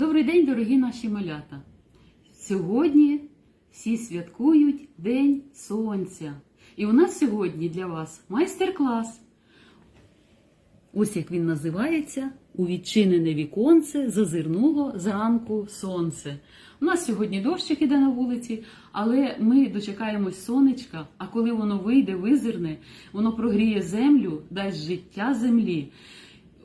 Добрий день, дорогі наші малята! Сьогодні всі святкують День Сонця. І у нас сьогодні для вас майстер-клас. Ось як він називається у відчинене віконце зазирнуло зранку сонце. У нас сьогодні дощик іде на вулиці, але ми дочекаємось сонечка, а коли воно вийде, визирне, воно прогріє землю, дасть життя землі.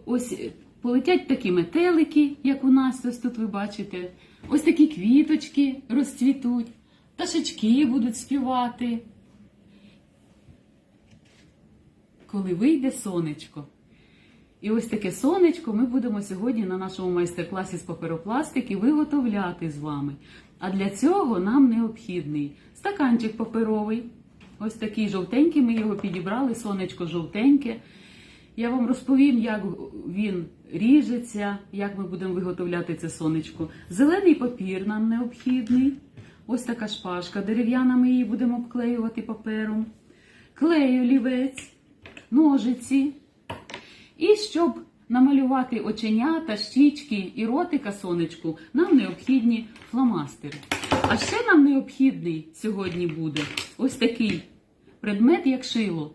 Ось полетять такі метелики, як у нас, ось тут ви бачите. Ось такі квіточки розцвітуть, пташечки будуть співати. Коли вийде сонечко. І ось таке сонечко ми будемо сьогодні на нашому майстер-класі з паперопластики виготовляти з вами. А для цього нам необхідний стаканчик паперовий. Ось такий жовтенький, ми його підібрали, сонечко жовтеньке. Я вам розповім, як він ріжеться, як ми будемо виготовляти це сонечко. Зелений папір нам необхідний. Ось така шпажка дерев'яна, ми її будемо обклеювати папером. Клей олівець, ножиці. І щоб намалювати оченята, щічки і ротика сонечку, нам необхідні фломастери. А ще нам необхідний сьогодні буде ось такий предмет, як шило.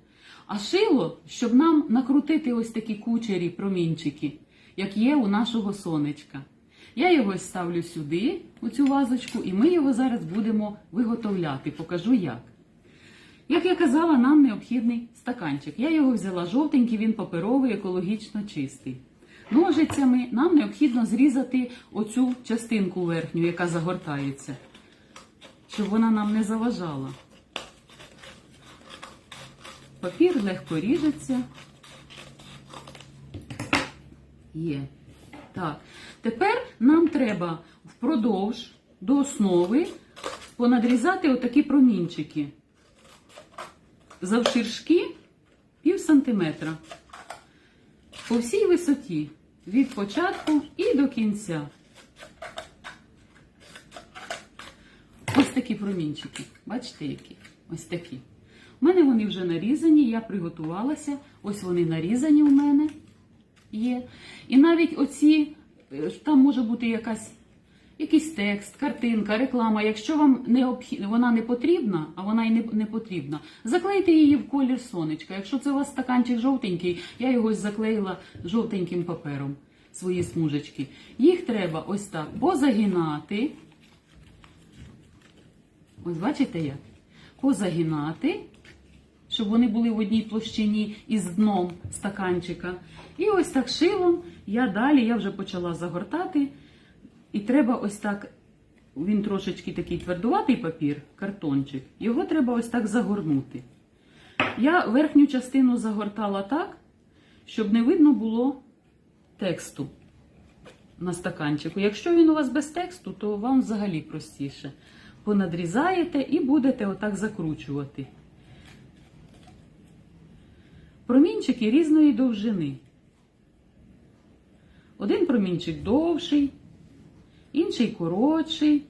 А шило, щоб нам накрутити ось такі кучері промінчики, як є у нашого сонечка. Я його ставлю сюди, у цю вазочку, і ми його зараз будемо виготовляти. Покажу як. Як я казала, нам необхідний стаканчик. Я його взяла жовтенький, він паперовий, екологічно чистий. Ножицями нам необхідно зрізати оцю частинку верхню, яка загортається, щоб вона нам не заважала. Папір легко ріжеться. Є. Так. Тепер нам треба впродовж до основи понадрізати отакі промінчики завширшки пів сантиметра по всій висоті від початку і до кінця. Ось такі промінчики. Бачите, які? Ось такі. У мене вони вже нарізані, я приготувалася. Ось вони нарізані у мене є. І навіть оці, е, там може бути якась якийсь текст, картинка, реклама. Якщо вам не обхід... вона не потрібна, а вона і не, не потрібна, заклейте її в колір сонечка. Якщо це у вас стаканчик жовтенький, я його заклеїла жовтеньким папером, свої смужечки. Їх треба ось так позагинати. Ось бачите як? Позагинати, щоб вони були в одній площині із дном стаканчика. І ось так шилом я далі я вже почала загортати. І треба ось так, він трошечки такий твердуватий папір, картончик, його треба ось так загорнути. Я верхню частину загортала так, щоб не видно було тексту на стаканчику. Якщо він у вас без тексту, то вам взагалі простіше. Понадрізаєте і будете отак закручувати. Промінчики різної довжини. Один промінчик довший, інший коротший.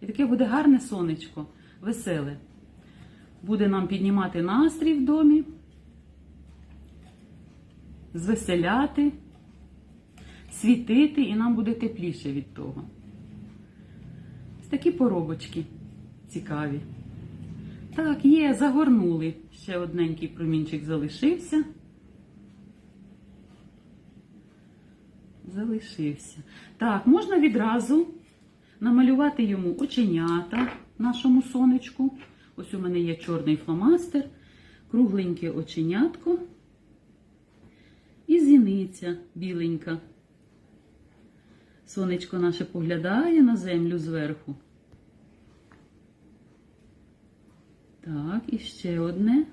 І таке буде гарне сонечко, веселе. Буде нам піднімати настрій в домі, звеселяти, світити, і нам буде тепліше від того. Ось такі поробочки цікаві. Так, є, загорнули. Ще одненький промінчик залишився. Залишився. Так, можна відразу намалювати йому оченята нашому сонечку. Ось у мене є чорний фломастер, кругленьке оченятко і зіниця біленька. Сонечко наше поглядає на землю зверху. Так, і ще одне.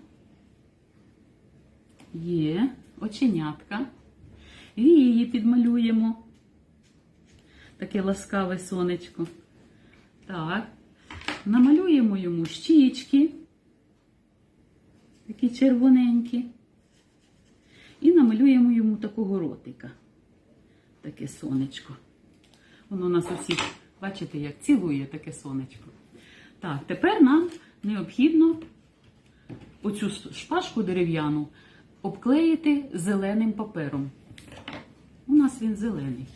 Є оченятка. Вії підмалюємо. Таке ласкаве сонечко. Так. Намалюємо йому щічки. Такі червоненькі. І намалюємо йому такого ротика. Таке сонечко. Воно у нас усіх, бачите, як цілує таке сонечко. Так, тепер нам необхідно оцю шпажку дерев'яну обклеїти зеленим папером. У нас він зелений.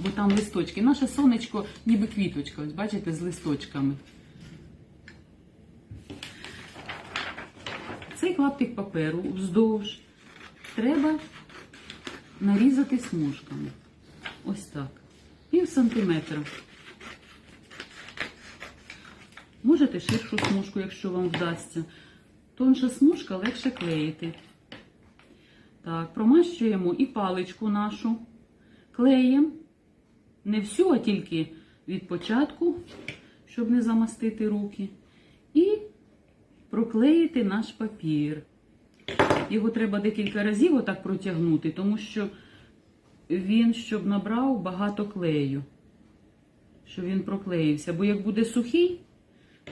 бо там листочки. Наше сонечко ніби квіточка, ось бачите, з листочками. Цей клаптик паперу вздовж треба нарізати смужками. Ось так. Пів сантиметра. Можете ширшу смужку, якщо вам вдасться. Тонша смужка легше клеїти. Так, промащуємо і паличку нашу клеєм. Не всю, а тільки від початку, щоб не замастити руки. І проклеїти наш папір. Його треба декілька разів отак протягнути, тому що він, щоб набрав багато клею, щоб він проклеївся. Бо як буде сухий,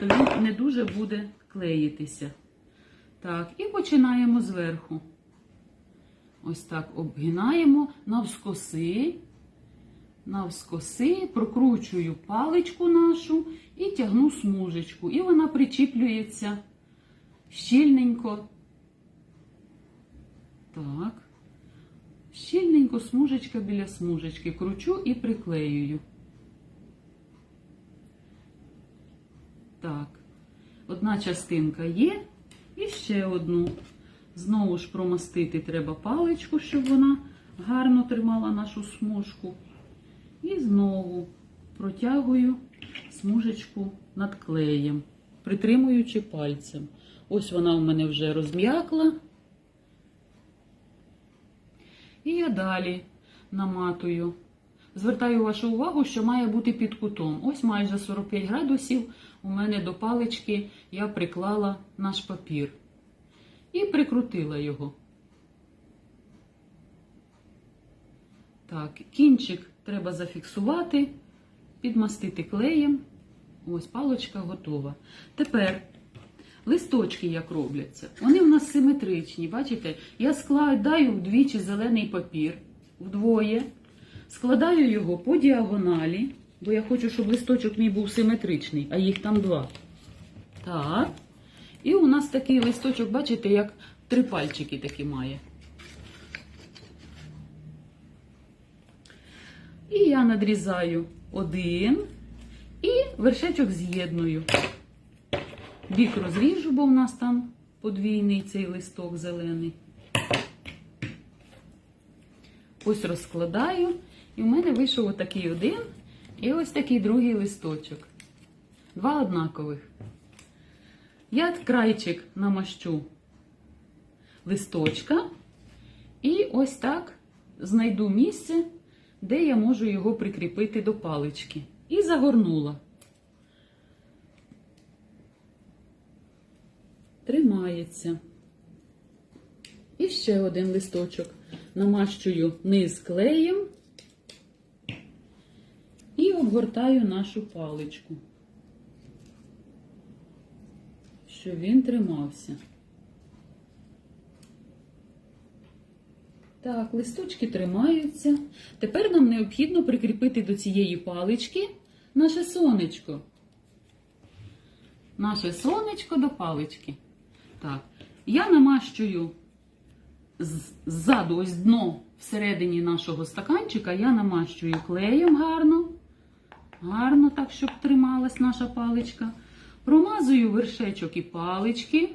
то він не дуже буде клеїтися. Так, і починаємо зверху. Ось так обгинаємо навскоси, навскоси, прокручую паличку нашу і тягну смужечку. І вона причіплюється щільненько. Так. Щільненько смужечка біля смужечки. Кручу і приклеюю. Так. Одна частинка є. І ще одну. Знову ж промастити треба паличку, щоб вона гарно тримала нашу смужку. І знову протягую смужечку над клеєм, притримуючи пальцем. Ось вона у мене вже розм'якла. І я далі наматую. Звертаю вашу увагу, що має бути під кутом. Ось майже 45 градусів у мене до палички я приклала наш папір і прикрутила його. Так, кінчик треба зафіксувати, підмастити клеєм. Ось паличка готова. Тепер листочки як робляться. Вони в нас симетричні. Бачите? Я складаю вдвічі зелений папір вдвоє, складаю його по діагоналі, бо я хочу, щоб листочок мій був симетричний, а їх там два. Так. І у нас такий листочок, бачите, як три пальчики такі має. І я надрізаю один і вершечок з'єдную. Бік розріжу, бо в нас там подвійний цей листок зелений. Ось розкладаю, і в мене вийшов отакий один і ось такий другий листочок. Два однакових. Я крайчик намащу листочка і ось так знайду місце, де я можу його прикріпити до палички. І загорнула. Тримається. І ще один листочок. Намащую низ клеєм обгортаю нашу паличку, щоб він тримався. Так, листочки тримаються. Тепер нам необхідно прикріпити до цієї палички наше сонечко. Наше сонечко до палички. Так, я намащую ззаду, ось дно всередині нашого стаканчика, я намащую клеєм гарно. Гарно так, щоб трималась наша паличка. Промазую вершечок і палички.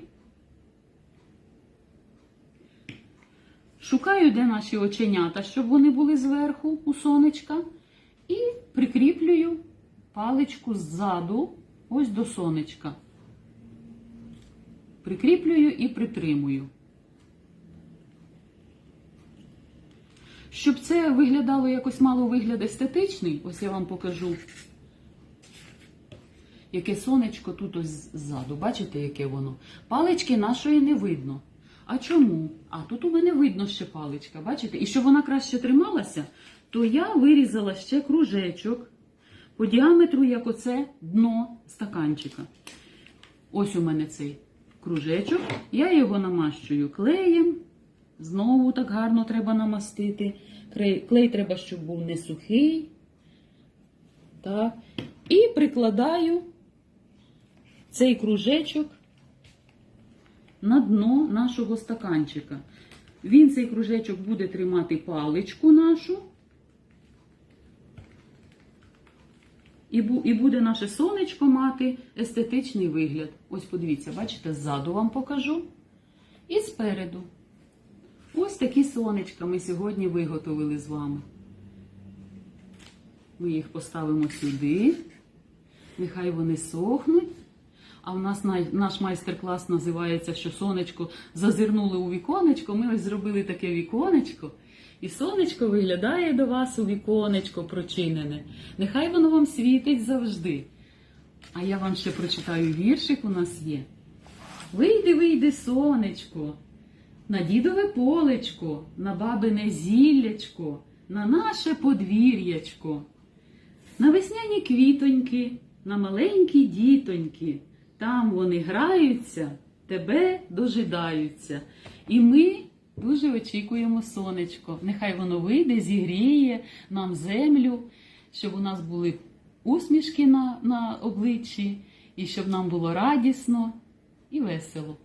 Шукаю, де наші оченята, щоб вони були зверху у сонечка. І прикріплюю паличку ззаду, ось до сонечка. Прикріплюю і притримую. Щоб це виглядало якось мало вигляд естетичний, ось я вам покажу, яке сонечко тут ось ззаду. Бачите, яке воно? Палички нашої не видно. А чому? А тут у мене видно ще паличка, бачите? І щоб вона краще трималася, то я вирізала ще кружечок по діаметру, як оце дно стаканчика. Ось у мене цей кружечок. Я його намащую клеєм. Знову так гарно треба намастити. Клей, треба, щоб був не сухий. Так. І прикладаю цей кружечок на дно нашого стаканчика. Він цей кружечок буде тримати паличку нашу. І буде наше сонечко мати естетичний вигляд. Ось подивіться, бачите, ззаду вам покажу. І спереду. Ось такі сонечка ми сьогодні виготовили з вами. Ми їх поставимо сюди. Нехай вони сохнуть. А в нас наш майстер-клас називається, що сонечко зазирнули у віконечко. Ми ось зробили таке віконечко. І сонечко виглядає до вас у віконечко прочинене. Нехай воно вам світить завжди. А я вам ще прочитаю віршик у нас є. Вийди, вийди, сонечко, на дідове полечко, на бабине зіллячко, на наше подвір'ячко, на весняні квітоньки, на маленькі дітоньки. Там вони граються, тебе дожидаються. І ми дуже очікуємо сонечко. Нехай воно вийде, зігріє нам землю, щоб у нас були усмішки на, на обличчі, і щоб нам було радісно і весело.